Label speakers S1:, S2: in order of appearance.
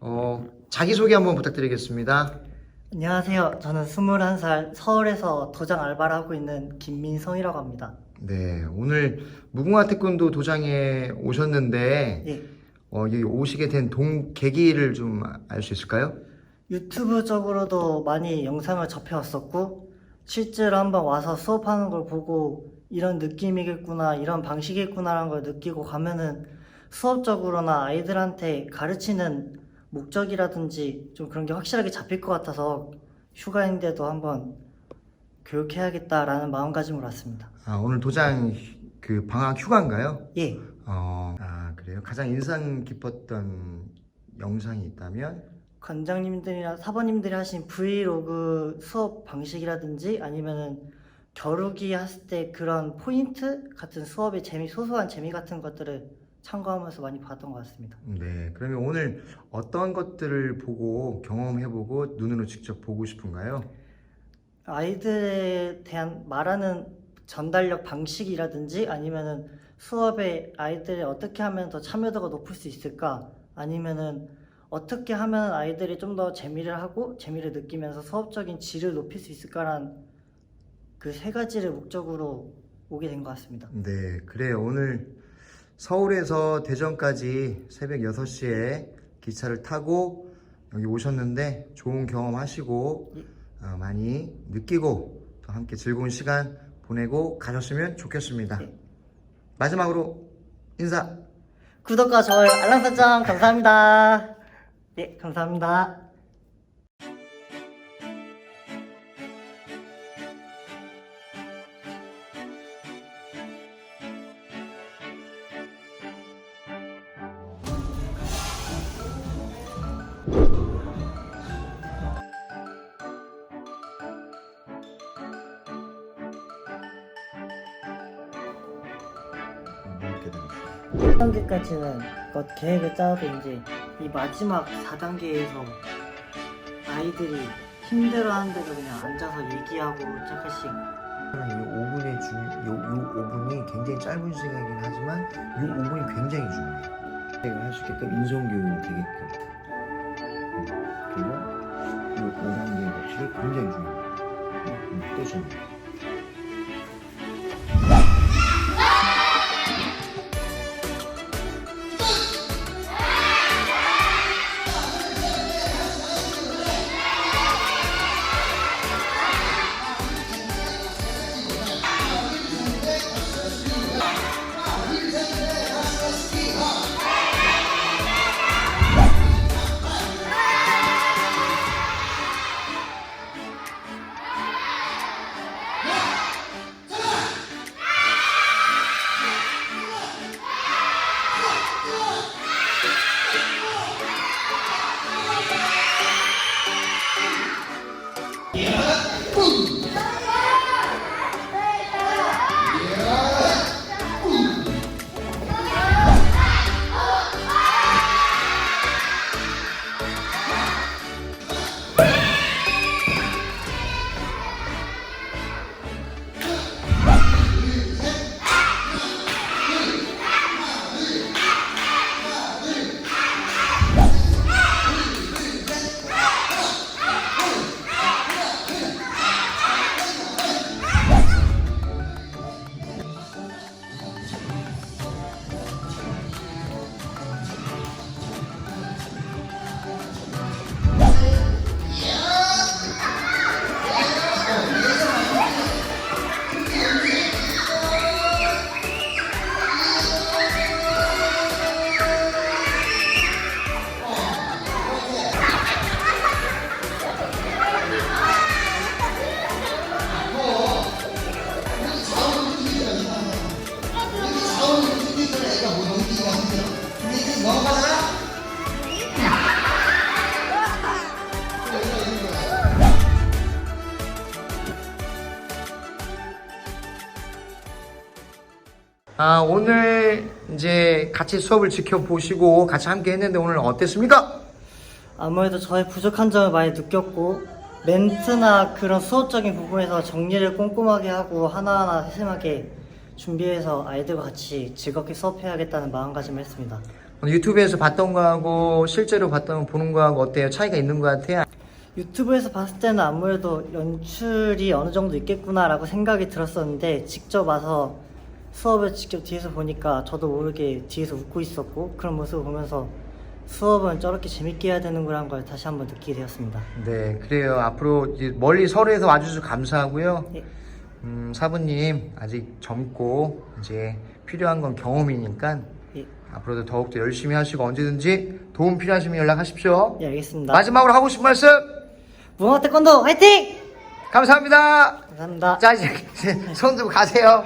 S1: 어, 자기소개 한번 부탁드리겠습니다.
S2: 안녕하세요. 저는 21살 서울에서 도장 알바를 하고 있는 김민성이라고 합니다.
S1: 네, 오늘 무궁화 태권도 도장에 오셨는데
S2: 예.
S1: 어, 여기 오시게 된 동 계기를 좀 알 수 있을까요?
S2: 유튜브적으로도 많이 영상을 접해왔었고, 실제로 한번 와서 수업하는 걸 보고 이런 느낌이겠구나, 이런 방식이겠구나라는 걸 느끼고 가면은 수업적으로나 아이들한테 가르치는 목적이라든지 좀 그런 게 확실하게 잡힐 것 같아서 휴가인데도 한번 교육해야겠다라는 마음가짐으로 왔습니다.
S1: 아, 오늘 도장 휴- 그 방학 휴가인가요?
S2: 예.
S1: 어, 아, 그래요. 가장 인상 깊었던 영상이 있다면
S2: 관장님들이나 사범님들이 하신 브이로그 수업 방식이라든지 아니면은 겨루기 했을 때 그런 포인트 같은 수업의 재미, 소소한 재미 같은 것들을 참고하면서 많이 봤던 것 같습니다.
S1: 네, 그러면 오늘 어떤 것들을 보고 경험해보고 눈으로 직접 보고 싶은가요?
S2: 아이들에 대한 말하는 전달력 방식이라든지 아니면은 수업에 아이들이 어떻게 하면 더 참여도가 높을 수 있을까 아니면은 어떻게 하면 아이들이 좀 더 재미를 하고 재미를 느끼면서 수업적인 질을 높일 수 있을까라는 그세 가지를 목적으로 오게 된 것 같습니다.
S1: 네, 그래요. 오늘 서울에서 대전까지 새벽 6시에 기차를 타고 여기 오셨는데 좋은 경험 하시고 어, 많이 느끼고 또 함께 즐거운 시간 보내고 가셨으면 좋겠습니다.
S2: 네.
S1: 마지막으로 인사.
S2: 구독과 좋아요, 알람 설정 감사합니다. 네, 감사합니다.
S1: 이렇게 되겠습니다.
S2: 1단계까지는 그 계획을 짜도 이제 이 마지막 4단계에서 아이들이 힘들어하는 데도 그냥 앉아서 얘기하고 잠깐씩
S1: 이 5분의 중, 요, 요 5분이 굉장히 짧은 시간이긴 하지만 요 5분이 굉장히 중요해요. 내가 할 수 있게끔 인성교육이 되게끔. 음, 그리고 요 5단계 법칙이 굉장히 중요해요. 음, 또 중요해요. 아, 오늘 이제 같이 수업을 지켜보시고 같이 함께 했는데 오늘 어땠습니까?
S2: 아무래도 저의 부족한 점을 많이 느꼈고 멘트나 그런 수업적인 부분에서 정리를 꼼꼼하게 하고 하나하나 세심하게 준비해서 아이들과 같이 즐겁게 수업해야겠다는 마음가짐을 했습니다.
S1: 유튜브에서 봤던 거하고 실제로 봤던 보는 거하고 어때요? 차이가 있는 것 같아요?
S2: 유튜브에서 봤을 때는 아무래도 연출이 어느 정도 있겠구나라고 생각이 들었었는데 직접 와서 수업을 직접 뒤에서 보니까 저도 모르게 뒤에서 웃고 있었고 그런 모습을 보면서 수업은 저렇게 재밌게 해야 되는구나 걸 다시 한번 느끼게 되었습니다.
S1: 네, 그래요. 앞으로 멀리 서울에서 와주셔서 감사하고요.
S2: 예.
S1: 음, 사부님 아직 젊고 이제 필요한 건 경험이니까
S2: 예,
S1: 앞으로도 더욱더 열심히 하시고 언제든지 도움 필요하시면 연락하십시오.
S2: 예 알겠습니다.
S1: 마지막으로 하고 싶은 말씀
S2: 무궁화 태권도 화이팅!
S1: 감사합니다.
S2: 감사합니다.
S1: 자 이제 손 들고 가세요.